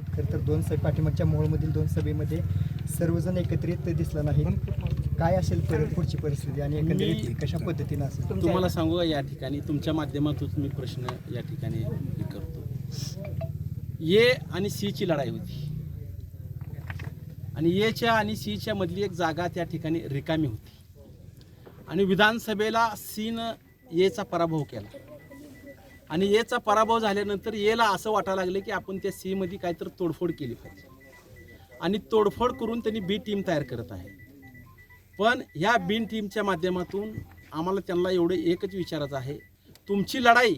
खरं तर दोन सभे पाठीमागच्या मोहोळमधील दोन सभेमध्ये सर्वजण एकत्रित दिसला नाही. काय असेल पर पुढची परिस्थिती आणि एकंदरीत कशा पद्धतीनं असेल? तुम्हाला सांगू का या ठिकाणी? तुमच्या माध्यमातून मी प्रश्न या ठिकाणी करतो. ये आणि सीची लढाई होती. आणि येच्या आणि सीच्या मधली एक जागा त्या ठिकाणी रिकामी होती. आणि विधानसभेला सीनं येचा पराभव केला. आणि येचा पराभव झाल्यानंतर येला असं वाटायला लागलं की आपण त्या सीमध्ये काहीतरी तोडफोड केली पाहिजे. आणि तोडफोड करून त्यांनी बी टीम तयार करत आहे. पण ह्या बी टीमच्या माध्यमातून आम्हाला त्यांना एवढं एकच विचारायचं आहे. तुमची लढाई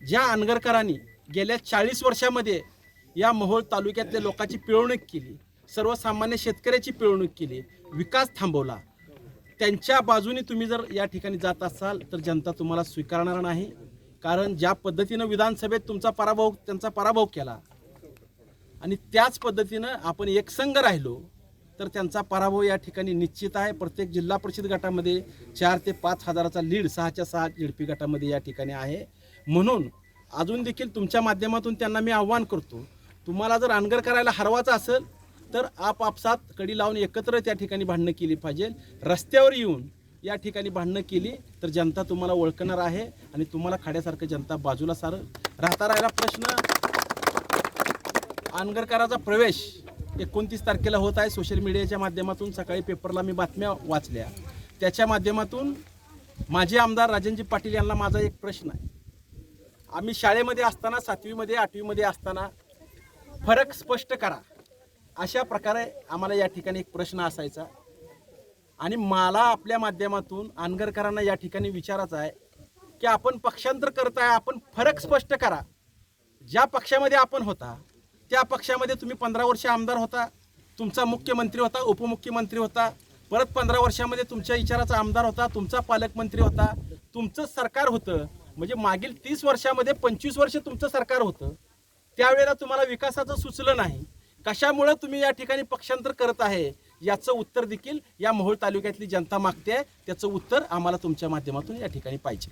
ज्या अनगरकरांनी गेल्या चाळीस वर्षामध्ये या मोहोळ तालुक्यातल्या लोकांची पिळवणूक केली सर्वसामान्य शेतकऱ्याची पिळवणूक केली विकास थांबवला त्यांच्या बाजूने तुम्ही जर या ठिकाणी जात असाल तर जनता तुम्हाला स्वीकारणार नाही. कारण ज्या पद्धतीनं विधानसभेत तुमचा पराभव त्यांचा पराभव केला आणि त्याच पद्धतीनं आपण एकसंघ राहिलो तर त्यांचा पराभव या ठिकाणी निश्चित आहे. प्रत्येक जिल्हा परिषद गटामध्ये चार ते पाच हजाराचा लीड सहाच्या सहा झेडपी गटामध्ये या ठिकाणी आहे. म्हणून अजून देखील तुमच्या माध्यमातून त्यांना मी आव्हान करतो तुम्हाला जर अनगर करायला हरवायचं असेल तर आपापसात कडी लावून एकत्र त्या ठिकाणी भांडणं केली पाहिजे. रस्त्यावर येऊन या ठिकाणी भांडणं केली तर जनता तुम्हाला ओळखणार आहे आणि तुम्हाला खाड्यासारखं जनता बाजूला सारं राहता राहिला प्रश्न. आनगरकराचा प्रवेश एकोणतीस तारखेला होत आहे. सोशल मीडियाच्या माध्यमातून सकाळी पेपरला मी बातम्या वाचल्या. त्याच्या माध्यमातून माझे आमदार राजनजी पाटील यांना माझा एक प्रश्न आहे. आम्ही शाळेमध्ये असताना सातवीमध्ये आठवीमध्ये असताना फरक स्पष्ट करा. अशा प्रकारे आम्हाला या ठिकाणी एक प्रश्न असायचा. आणि मला आपल्या माध्यमातून आनगरकरांना या ठिकाणी विचारायचं आहे की आपण पक्षांतर करताय आपण फरक स्पष्ट करा. ज्या पक्षामध्ये आपण होता त्या पक्षामध्ये तुम्ही पंधरा वर्ष आमदार होता तुमचा मुख्यमंत्री होता उपमुख्यमंत्री होता परत पंधरा वर्षामध्ये तुमच्या विचाराचा आमदार होता तुमचा पालकमंत्री होता तुमचं सरकार होतं म्हणजे मागील तीस वर्षामध्ये पंचवीस वर्ष तुमचं सरकार होतं त्यावेळेला तुम्हाला विकासाचं सुचलं नाही. कशामुळं तुम्ही या ठिकाणी पक्षांतर करत आहे? याचं उत्तर देखील या मोहोळ तालुक्यातली जनता मागते आहे. त्याचं उत्तर आम्हाला तुमच्या माध्यमातून या ठिकाणी पाहिजे.